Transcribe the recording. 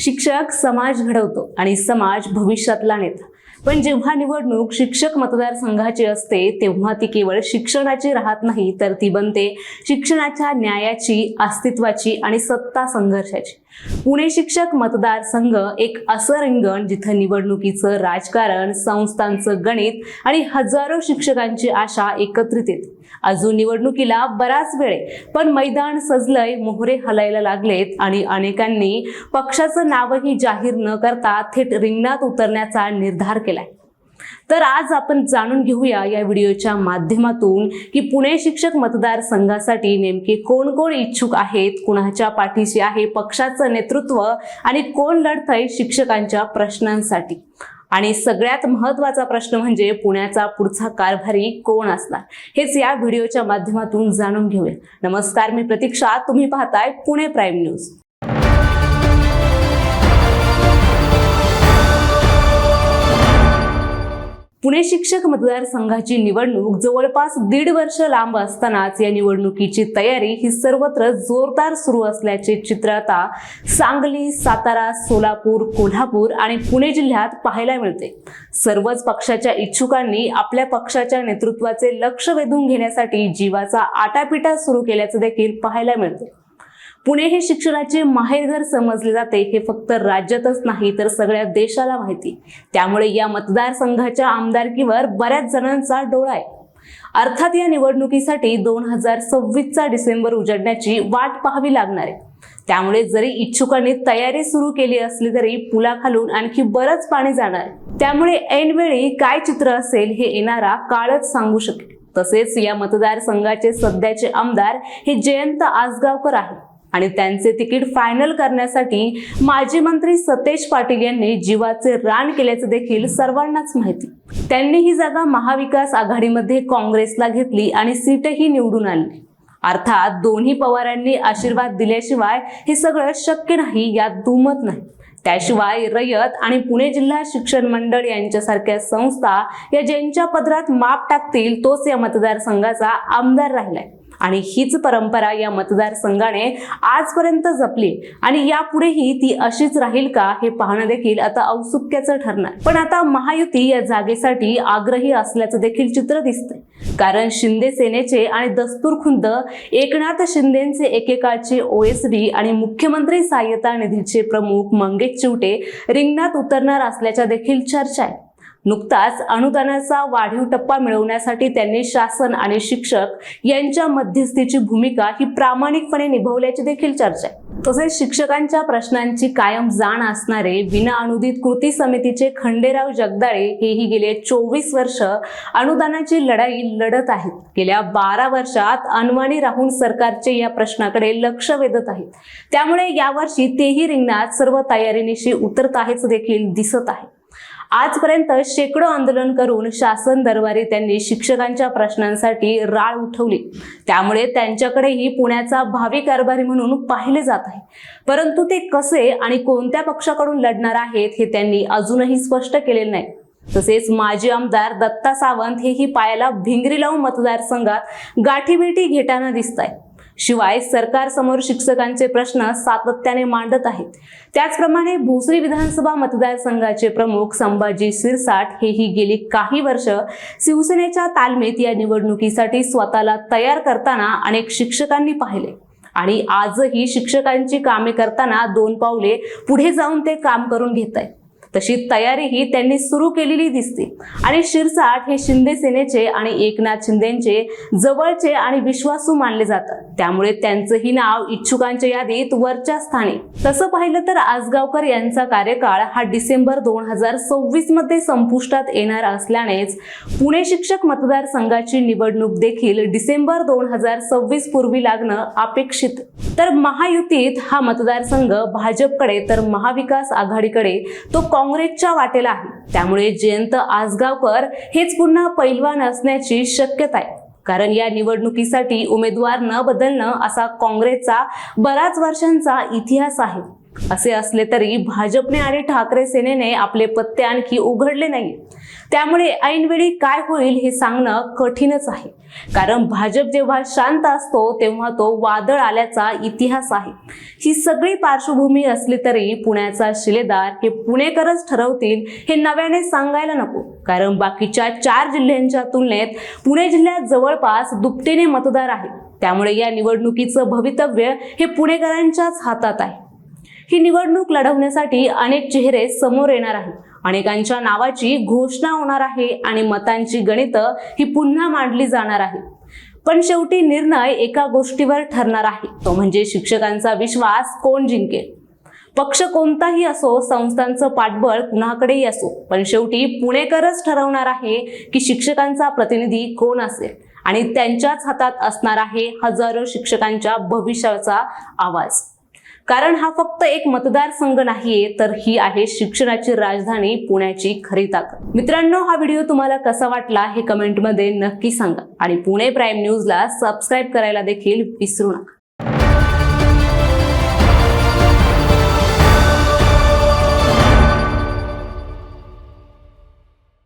शिक्षक समाज घडवतो आणि समाज भविष्यातला नेता. पण जेव्हा निवडणूक शिक्षक मतदारसंघाची असते तेव्हा ती केवळ शिक्षणाची राहत नाही तर ती बनते शिक्षणाच्या न्यायाची अस्तित्वाची आणि सत्ता संघर्षाची. पुणे शिक्षक मतदारसंघ एक असं रिंगण जिथं निवडणुकीचं राजकारण संस्थांचं गणित आणि हजारो शिक्षकांची आशा एकत्रित येते. अजून निवडणुकीला बराच वेळ आहे, पण मैदान सजलंय मोहरे हलायला लागलेत आणि अनेकांनी पक्षाचं नावही जाहीर न करता थेट रिंगणात उतरण्याचा निर्धार केलाय. तर आज आपण जाणून घेऊया या व्हिडिओच्या माध्यमातून की पुणे शिक्षक मतदारसंघासाठी नेमके कोण कोण इच्छुक आहेत कुणाच्या पाठीशी आहे पक्षाचं नेतृत्व आणि कोण लढतंय शिक्षकांच्या प्रश्नांसाठी. आणि सगळ्यात महत्त्वाचा प्रश्न म्हणजे पुण्याचा पुढचा कारभारी कोण असणार? हेच या व्हिडिओच्या माध्यमातून जाणून घेऊया. नमस्कार मी प्रतीक्षा. तुम्ही पाहताय पुणे प्राईम न्यूज. पुणे शिक्षक मतदारसंघाची निवडणूक जवळपास दीड वर्ष लांब असतानाच या निवडणुकीची तयारी ही सर्वत्र जोरदार सुरू असल्याचे चित्र आता सांगली सातारा सोलापूर कोल्हापूर आणि पुणे जिल्ह्यात पाहायला मिळते. सर्वच पक्षाच्या इच्छुकांनी आपल्या पक्षाच्या नेतृत्वाचे लक्ष वेधून घेण्यासाठी जीवाचा आटापिटा सुरू केल्याचं देखील पाहायला मिळते. पुणे हे शिक्षणाचे माहेरघर समजले जाते. हे फक्त राज्यातच नाही तर सगळ्या देशाला माहिती. त्यामुळे या मतदारसंघाच्या आमदारकीवर बऱ्याच जणांचा डोळा आहे. अर्थात या निवडणुकीसाठी दोन हजार सव्वीसचा डिसेंबर उजडण्याची वाट पाहावी लागणार आहे. त्यामुळे जरी इच्छुकांनी तयारी सुरू केली असली तरी पुलाखालून आणखी बरंच पाणी जाणार त्यामुळे ऐनवेळी काय चित्र असेल हे येणारा काळच सांगू शकेल. तसेच या मतदारसंघाचे सध्याचे आमदार हे जयंत आसगावकर आहेत. आणि त्यांचे तिकीट फायनल करण्यासाठी माजी मंत्री सतेज पाटील यांनी जीवाचे रान केल्याचं देखील सर्वांनाच माहिती. त्यांनी ही जागा महाविकास आघाडीमध्ये काँग्रेसला घेतली आणि सीटही निवडून आणली. अर्थात दोन्ही पवारांनी आशीर्वाद दिल्याशिवाय हे सगळं शक्य नाही यात दुमत नाही. त्याशिवाय रयत आणि पुणे जिल्हा शिक्षण मंडळ यांच्यासारख्या संस्था या ज्यांच्या पदरात माप टाकतील तोच या मतदारसंघाचा आमदार राहिलाय. आणि हीच परंपरा या मतदारसंघाने आजपर्यंत जपली. आणि यापुढेही ती अशीच राहील का हे पाहणं देखील आता औत्सुक्याचं ठरणार. पण आता महायुती या जागेसाठी आग्रही असल्याचं देखील चित्र दिसतंय. कारण शिंदे सेनेचे आणि दस्तूर खुंद एकनाथ शिंदेचे एकेकाळचे ओएसडी आणि मुख्यमंत्री सहाय्यता निधीचे प्रमुख मंगेश चिवटे रिंगणात उतरणार असल्याच्या देखील चर्चा आहे. नुकताच अनुदानाचा वाढीव टप्पा मिळवण्यासाठी त्यांनी शासन आणि शिक्षक यांच्या मध्यस्थीची भूमिका ही प्रामाणिकपणे निभवल्याची देखील चर्चा आहे. तसेच शिक्षकांच्या प्रश्नांची कायम जाण असणारे विना अनुदित कृती समितीचे खंडेराव जगदाळे हेही गेले चोवीस वर्ष अनुदानाची लढाई लढत आहेत. गेल्या बारा वर्षात अनवाणी राहून सरकारचे या प्रश्नाकडे लक्ष वेधत आहेत. त्यामुळे यावर्षी तेही रिंगणात सर्व तयारीनिशी उतरत आहेच देखील दिसत आहे. आजपर्यंत शेकडो आंदोलन करून शासन दरबारी त्यांनी शिक्षकांच्या प्रश्नांसाठी राळ उठवली. त्यामुळे त्यांच्याकडेही पुण्याचा भावी कारभारी म्हणून पाहिले जात आहे. परंतु ते कसे आणि कोणत्या पक्षाकडून लढणार आहेत हे त्यांनी अजूनही स्पष्ट केलेले नाही. तसेच माजी आमदार दत्ता सावंत हेही पायाला भिंगरी लावून मतदारसंघात गाठीभेटी घेताना दिसत आहे शिवाय सरकारसमोर शिक्षकांचे प्रश्न सातत्याने मांडत आहेत. त्याचप्रमाणे भोसरी विधानसभा मतदारसंघाचे प्रमुख संभाजी सिरसाट हेही गेली काही वर्ष शिवसेनेच्या तालमीत या निवडणुकीसाठी स्वतःला तयार करताना अनेक शिक्षकांनी पाहिले. आणि आजही शिक्षकांची कामे करताना दोन पावले पुढे जाऊन ते काम करून घेत आहेत तशी तयारीही त्यांनी सुरू केलेली दिसते. आणि शिरसाट हे शिंदे सेनेचे आणि एकनाथ शिंदेचे जवळचे आणि विश्वासू मानले जातात. त्यामुळे त्यांचंही नाव इच्छुकांच्या यादीत वरच्या स्थानी. तसं पाहिलं तर आजगावकर यांचा कार्यकाळ हा डिसेंबर दोन हजार सव्वीसमध्ये संपुष्टात येणार असल्यानेच पुणे शिक्षक मतदारसंघाची निवडणूक देखील डिसेंबर दोन हजार सव्वीस पूर्वी लागणं अपेक्षित. तर महायुतीत हा मतदारसंघ भाजपकडे तर महाविकास आघाडीकडे तो काँग्रेसच्या वाटेला आहे. त्यामुळे जयंत आसगावकर हेच पुन्हा पैलवान असण्याची शक्यता आहे कारण या निवडणुकीसाठी उमेदवार न बदलणं असा काँग्रेसचा बराच वर्षांचा इतिहास आहे. असे असले तरी भाजपने आणि ठाकरे सेनेने आपले पत्ते आणखी उघडले नाही त्यामुळे ऐनवेळी काय होईल हे सांगणं कठीणच आहे. कारण भाजप जेव्हा शांत असतो तेव्हा तो वादळ आल्याचा इतिहास आहे. ही सगळी पार्श्वभूमी असली तरी पुण्याचा शिलेदार हे पुणेकरच ठरवतील हे नव्याने सांगायला नको. कारण बाकीच्या चार जिल्ह्यांच्या तुलनेत पुणे जिल्ह्यात जवळपास दुपटीने मतदार आहेत. त्यामुळे या निवडणुकीचं भवितव्य हे पुणेकरांच्याच हातात आहे. ही निवडणूक लढवण्यासाठी अनेक चेहरे समोर येणार आहेत. अनेकांच्या नावाची घोषणा होणार आहे आणि मतांची गणितं ही पुन्हा मांडली जाणार आहे पण शेवटी निर्णय एका गोष्टीवर ठरणार आहे. तो म्हणजे शिक्षकांचा विश्वास कोण जिंकेल? पक्ष कोणताही असो संस्थांचं पाठबळ कुणाकडेही असो पण शेवटी पुणेकरच ठरवणार आहे की शिक्षकांचा प्रतिनिधी कोण असेल आणि त्यांच्याच हातात असणार आहे हजारो शिक्षकांच्या भविष्याचा आवाज. कारण हा फक्त एक मतदारसंघ नाहीये तर ही आहे शिक्षणाची राजधानी पुण्याची खरी ताकद. मित्रांनो हा व्हिडिओ तुम्हाला कसा वाटला हे कमेंटमध्ये नक्की सांगा. आणि पुणे प्राईम न्यूजला सबस्क्राईब करायला देखील विसरू नका.